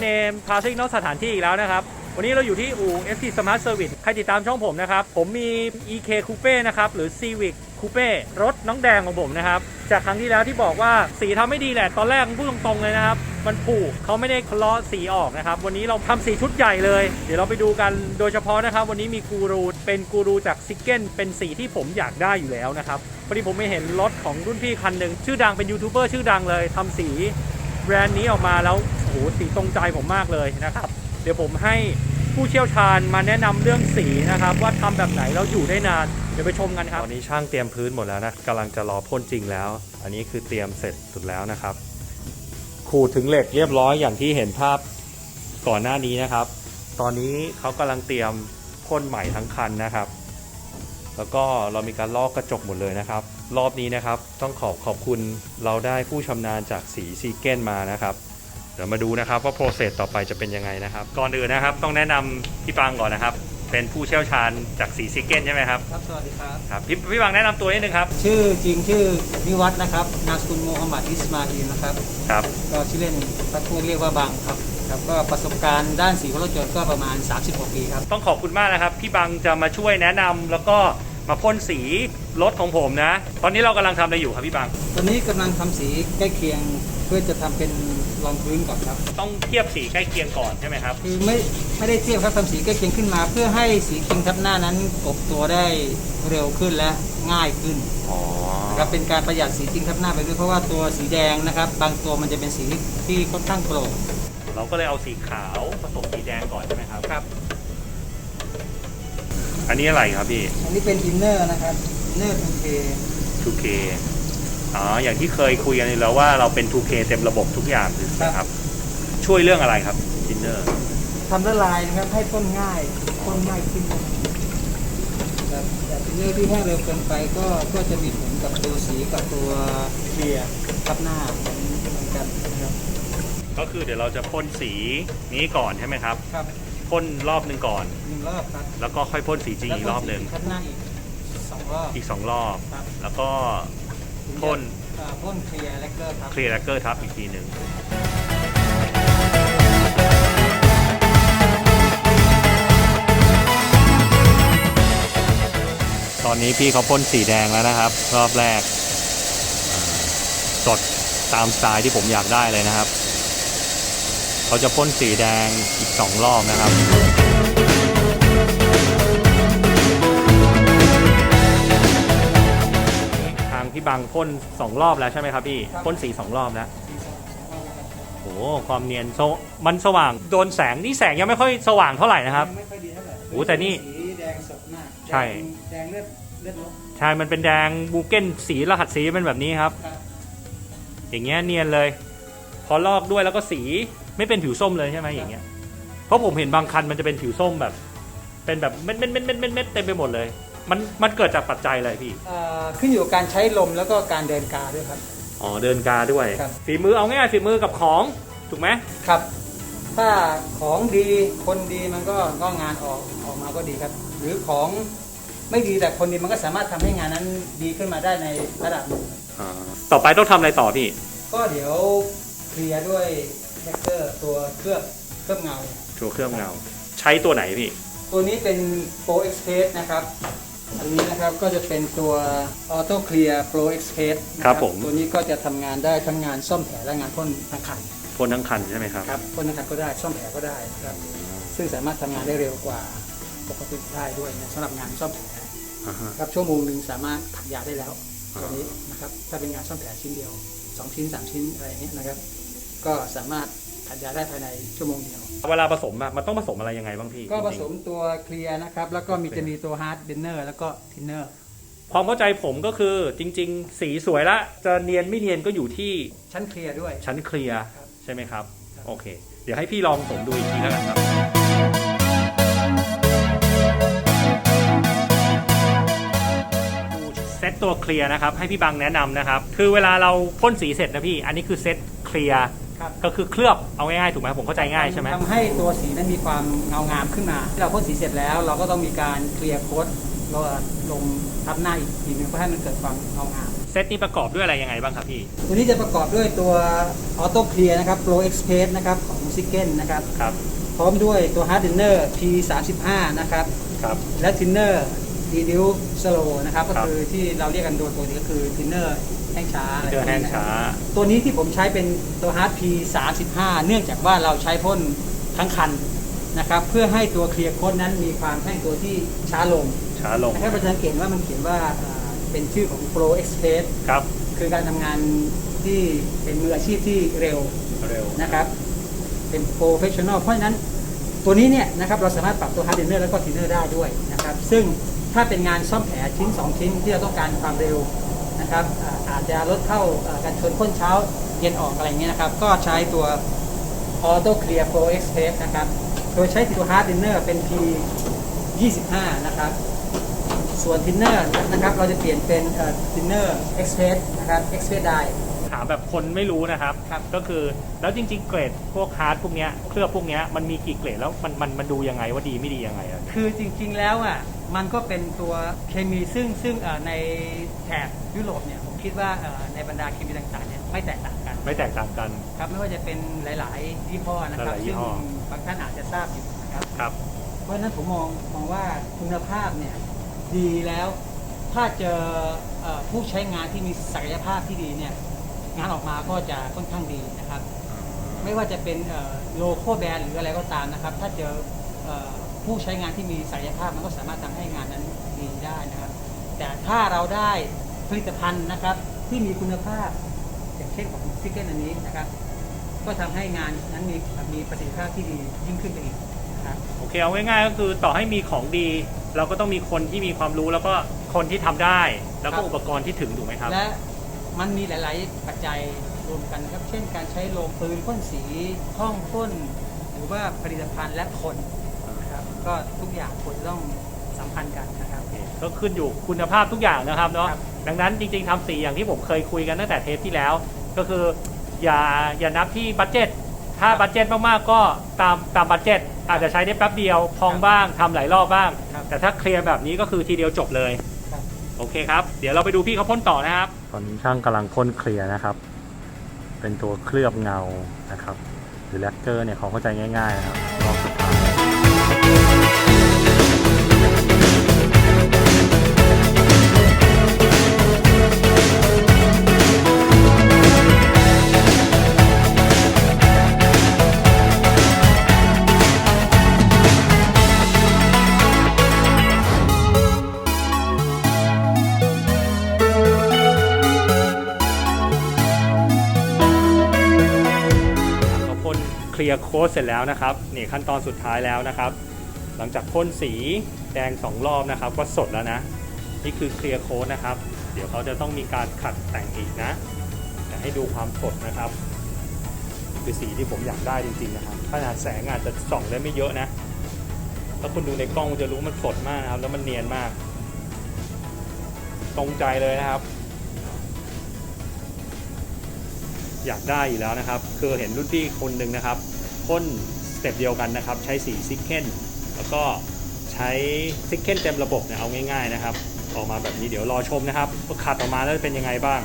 เนมพาซิกนอกสถานที่อีกแล้วนะครับ วันนี้เราอยู่ที่อู่ FT Smart Service ใครติดตามช่องผมนะครับ ผมมี EK Coupe นะครับ หรือ Civic Coupe รถน้องแดงของผมนะครับ จากครั้งที่แล้วที่บอกว่าสีทำไม่ดีแหละ ตอนแรกพูดตรงๆเลยนะครับ มันผุเขาไม่ได้คลาะสีออกนะครับ วันนี้เราทำสีชุดใหญ่เลย เดี๋ยวเราไปดูกันโดยเฉพาะนะครับ วันนี้มีกูรูเป็นกูรูจากซิกเก้นเป็นสีที่ผมอยากได้อยู่แล้วนะครับพอดีผมไม่เห็นรถของรุ่นพี่คันหนึ่งชื่อดังเป็นยูทูบเบอร์ชื่อดังเลยทำสีแบรนด์นี้ออกมาแล้ว โอ้โหสีตรงใจผมมากเลยนะครับ เดี๋ยวผมให้ผู้เชี่ยวชาญมาแนะนำเรื่องสีนะครับ ว่าทำแบบไหนแล้วอยู่ได้นาน เดี๋ยวไปชมกันครับตอนนี้ช่างเตรียมพื้นหมดแล้วนะกำลังจะรอพ่นจริงแล้ว อันนี้คือเตรียมเสร็จสุดแล้วนะครับ ขูดถึงเหล็กเรียบร้อยอย่างที่เห็นภาพก่อนหน้านี้นะครับ ตอนนี้เขากำลังเตรียมพ่นใหม่ทั้งคันนะครับ แล้วก็เรามีการลอกกระจกหมดเลยนะครับ รอบนี้นะครับต้องขอบขอบคุณเราได้ผู้ชำนาญจากสีซีเก้นมานะครับ เดี๋ยวมาดูนะครับว่าโปรเซสต่อไปจะเป็นยังไงนะครับ ก่อนอื่นนะครับต้องแนะนำพี่ปังก่อนนะครับ เป็นผู้เชี่ยวชาญจากสีซีเก้นใช่ไหมครับครับ สวัสดีครับ ครับพี่พี่ปังแนะนำตัวนิดนึงครับชื่อจริงชื่อนิวัฒน์นะครับ นามสกุลโมฮัมหมัดอิสมาอีลนะครับ ครับก็ชื่อเล่นพักพวกเรียกว่าบังครับ ครับ ก็ประสบการณ์ด้านสีรถยนต์ก็ประมาณ36ปีครับ ต้องขอบคุณมากนะครับพี่บังจะมาช่วยแนะนำแล้วก็มาพ่นสีรถของผมนะ ตอนนี้เรากำลังทำอะไรอยู่ครับพี่บัง ตอนนี้กำลังทำสีใกล้เคียงเพื่อจะทำเป็น รองพื้นก่อนครับ ต้องเทียบสีใกล้เคียงก่อนใช่ไหมครับ คือไม่ไม่ได้เทียบครับทำสีใกล้เคียงขึ้นมา เพื่อให้สีคิงทับหน้านั้นกบตัวได้เร็วขึ้นและง่ายขึ้นอ๋อนะครับเป็นการประหยัดสีคิงทับหน้าไปด้วยเพราะว่าตัวสีแดงนะครับ บางตัวมันจะเป็นสีที่ค่อนข้างโปร่งเราก็เลยเอาสีขาวผสมสีแดงก่อนใช่ไหมครับ ครับ อันนี้อะไรครับพี่ อันนี้เป็นอินเนอร์นะครับอินเนอร์ 2K 2K อ๋ออย่างที่เคยคุยกันแล้วว่าเราเป็น 2K เต็มระบบทุกอย่างถูกไหมครับ ช่วยเรื่องอะไรครับจินเนอร์ทำละลายนะครับให้ต้นง่ายต้นง่ายขึ้นครับแต่อินเนอร์ที่แห้งเร็วเกินไปก็ก็จะมีผลกับตัวสีกับตัวเคลียร์ทับหน้าเหมือนกันนะครับก็คือเดี๋ยวเราจะพ่นสีนี้ก่อนใช่ไหมครับครับพ่นรอบหนึ่งก่อน หนึ่งรอบครับแล้วก็ค่อยพ่นสีจริงอีกรอบหนึ่งแล้วก็สีทับหน้าอีกสองรอบอีกสองรอบครับแล้วก็ พ่นอ่าพ่นเคลียร์แลกเกอร์ครับ เคลียร์แลกเกอร์ทับอีกทีหนึ่งตอนนี้พี่เขาพ่นสีแดงแล้วนะครับ รอบแรกอ่าสดตามสไตล์ที่ผมอยากได้เลยนะครับ เขาจะพ่นสีแดงอีกสองรอบนะครับ พี่บังพ่นสองรอบแล้วใช่ไหมครับพี่พ่นสีสองรอบแล้วโอ้โหความเนียนโซมันสว่างโดนแสงนี่แสงยังไม่ค่อยสว่างเท่าไหร่นะครับไม่ค่อยดีเท่าไหร่โอ้แต่นี่สีแดงสดมากใช่แดงเลือดเลือดนกใช่มันเป็นแดงบูเก้นสีรหัสสีเป็นแบบนี้ครับ ครับอย่างเงี้ยเนียนเลย พอลอกด้วยแล้วก็สีไม่เป็นผิวส้มเลยใช่ไหมอย่างเงี้ยเพราะผมเห็นบางคันมันจะเป็นผิวส้มแบบ เป็นแบบเม็ดเม็ดเม็ดเม็ดเม็ดเม็ดเต็มไปหมดเลย มันมันเกิดจากปัจจัยอะไรพี่ เอ่อขึ้นอยู่กับการใช้ลมแล้วก็การเดินกาด้วยครับ อ๋อเดินกาด้วย ครับ ฝีมือเอาง่ายๆฝีมือกับของถูกไหมครับ ถ้าของดีคนดีมันก็ก็งานออกออกมาก็ดีครับ หรือของไม่ดีแต่คนดีมันก็สามารถทำให้งานนั้นดีขึ้นมาได้ในระดับหนึ่งอ่าต่อไปต้องทำอะไรต่อพี่ ก็เดี๋ยวเคลียร์ด้วยแฮกเกอร์ตัวเคลือบเคลือบเงาตัวเครื่องเงา ใช้ตัวไหนพี่ ตัวนี้เป็น Pro Express นะครับ อันนี้นะครับก็จะเป็นตัว Auto Clear Pro Express นะครับผมตัวนี้ก็จะทำงานได้ทั้งงานซ่อมแผลและงานพ่นทางขันพ่นทั้งคันใช่ไหมครับครับพ่นทางขันก็ได้ซ่อมแผลก็ได้ครับซึ่งสามารถทำงานได้เร็วกว่าปกติได้ด้วยนะสำหรับงานซ่อมแผลอ่าฮะ ครับชั่วโมงหนึ่งสามารถถักยาได้แล้วอ่า ตัวนี้นะครับถ้าเป็นงานซ่อมแผลชิ้นเดียวสองชิ้นสามชิ้นอะไรอย่างเงี้ยนะครับ ก็สามารถ ถักยาได้ภายในชั่วโมงเดียว เวลาผสมอะมันต้องผสมอะไรยังไงบ้างพี่ก็ผจริงๆสมตัวเคลียร์นะครับ แล้วก็มีจะมีตัวฮาร์ดเดนเนอร์แล้วก็ทินเนอร์ ความเข้าใจผมก็คือจริง ๆ สีสวยละจะเนียนไม่เนียนก็อยู่ที่ชั้นเคลียร์ด้วย ชั้นเคลียร์ครับใช่ไหมครับ ครับ โอเค เดี๋ยวให้พี่ลองผมดูอีกทีแล้วกันครับ เซตตัวเคลียร์นะครับให้พี่บังแนะนำนะครับ คือเวลาเราพ่นสีเสร็จนะพี่ อันนี้คือเซตเคลียร์ครับ ก็คือเคลือบเอาง่ายๆถูกไหมผมเข้าใจง่ายใช่ไหมทำให้ตัวสีนั้นมีความเงางามขึ้นมาที่เราพ่นสีเสร็จแล้ว เราก็ต้องมีการเคลียร์โค้ดเราลงทับหน้าอีกทีหนึงเพื่อให้มันเกิดความเงางามเซตนี้ประกอบด้วยอะไรยังไงบ้างครับพี่ ตัวนี้จะประกอบด้วยตัว Auto Clear นะครับ Pro Express นะครับของ s i g e n นะครับครับพร้อมด้วยตัว Hard Dinner P35 นะครับครับและ Thinner Reduce Slow นะครับก็ครับคือที่เราเรียกกันโดยปกติก็คือ Thinner แห้งช้าอะไรเจอแห้งช้า ตัวนี้ที่ผมใช้เป็นตัว Hard P35 เนื่องจากว่าเราใช้พ่นทั้งคันนะครับ เพื่อให้ตัวเคลียร์โค้ดนั้นมีความแห้งตัวที่ช้าลงช้าลงนะครับเราจะสังเกตว่ามันเขียนว่าอ่าเป็นชื่อของ Pro Express ครับ คือการทำงานที่เป็นมืออาชีพที่เร็วเร็วนะครับ เป็นโปรเฟชชั่นอลเพราะฉะนั้นตัวนี้เนี่ยนะครับเราสามารถปรับตัวฮาร์ดเดนเนอร์แล้วก็ทินเนอร์ได้ด้วยนะครับ ซึ่งถ้าเป็นงานซ่อมแผลชิ้น 2 ชิ้นที่เราต้องการความเร็ว นะครับอ่าอาจจะลดเข้าอ่าการชนพ่นเช้าเย็นออกอะไรเงี้ยนะครับ ก็ใช้ตัว Auto Clear Pro Express นะครับ โดยใช้ตัวฮาร์ดเดนเนอร์เป็น P 25นะครับ ส่วนทินเนอร์นะครับเราจะเปลี่ยนเป็นทินเนอร์เอ็กซ์เพรสนะครับเอ็กซ์เพรสได้ถามแบบคนไม่รู้นะครับครับก็คือแล้วจริง ๆ เกรดพวกฮาร์ดพวกเนี้ยเคลือบพวกเนี้ยมันมีกี่เกรดแล้วมันมันมันดูยังไงว่าดีไม่ดียังไงอะคือจริงๆแล้วอะมันก็เป็นตัวเคมีซึ่งซึ่งเอ่อในแถบยุโรปเนี่ยผมคิดว่าเอ่อในบรรดาเคมีต่างๆเนี่ยไม่แตกต่างกัน ไม่แตกต่างกัน ครับไม่ว่าจะเป็นหลาย ๆ ยี่ห้อนะครับหลายๆยี่ซึ่งห้อบางท่านอาจจะทราบอยู่นะครับครับเพราะฉะนั้นผมมองมองว่าคุณภาพเนี่ยดีแล้วถ้าเจอเอ่อผู้ใช้งานที่มีศักยภาพที่ดีเนี่ยงานออกมาก็จะค่อนข้างดีนะครับ ไม่ว่าจะเป็นโลโก้แบรนด์หรืออะไรก็ตามนะครับ ถ้าเจอเอ่อผู้ใช้งานที่มีศักยภาพมันก็สามารถทำให้งานนั้นดีได้นะครับ แต่ถ้าเราได้ ผลิตภัณฑ์นะครับที่มีคุณภาพอย่างเช่นของซิกเกิลอันนี้นะครับ ก็ทำให้งานนั้นมีมีประสิทธิภาพที่ดียิ่งขึ้นไปอีกนะครับโอเคเอาง่ายๆก็คือต่อให้มีของดี เราก็ต้องมีคนที่มีความรู้แล้วก็คนที่ทำได้ แล้วก็ครับอุปกรณ์ที่ถึงถูกไหมครับ และมันมีหลาย ๆ ปัจจัยรวมกันครับ เช่น การใช้โรงปืนพ่นสีห้องพ่นหรือว่าผลิตภัณฑ์และคนนะครับก็ทุกอย่างควรจะต้อง สัมพันธ์กันนะครับ ก็ขึ้นอยู่คุณภาพทุกอย่างนะครับเนาะครับ ดังนั้นจริงๆทำสีอย่างที่ผมเคยคุยกันตั้งแต่เทปที่แล้ว ก็คืออย่าอย่านับที่บัตเจ็ตถ้าบัตเจ็ตมากๆก็ตามตามบัตเจ็ตอาจจะใช้ได้แป๊บเดียวพองบ้างทำหลายรอบบ้าง ครับแต่ถ้าเคลียร์แบบนี้ก็คือทีเดียวจบเลย ครับ โอเคครับ เดี๋ยวเราไปดูพี่เขาพ่นต่อนะครับ ตอนนี้ช่างกำลังพ่นเคลียร์นะครับ เป็นตัวเคลือบเงานะครับ หรือแลกเกอร์เนี่ยเขาเข้าใจง่ายๆนะครับรอบ ลียร์โค้ดเสร็จแล้วนะครับนี่ขั้นตอนสุดท้ายแล้วนะครับ หลังจากพ่นสีแดงสองรอบนะครับ ก็สดแล้วนะ นี่คือเคลียร์โค้ดนะครับ เดี๋ยวเขาจะต้องมีการขัดแต่งอีกนะ แต่ให้ดูความสดนะครับ คือสีที่ผมอยากได้จริงๆนะครับขนาดแสงอาจจะส่องได้ไม่เยอะนะถ้าคุณดูในกล้องจะรู้มันสดมากนะครับ แล้วมันเนียนมาก ตรงใจเลยนะครับ อยากได้อยู่แล้วนะครับคือเห็นรุ่นพี่คนหนึ่งนะครับพ่นสเต็ปเดียวกันนะครับ ใช้สีซิกเคนแล้วก็ใช้ซิกเคนเต็มระบบเนี่ยเอาง่าย ๆนะครับ ออกมาแบบนี้เดี๋ยวรอชมนะครับว่าขัดออกมาแล้วเป็นยังไงบ้าง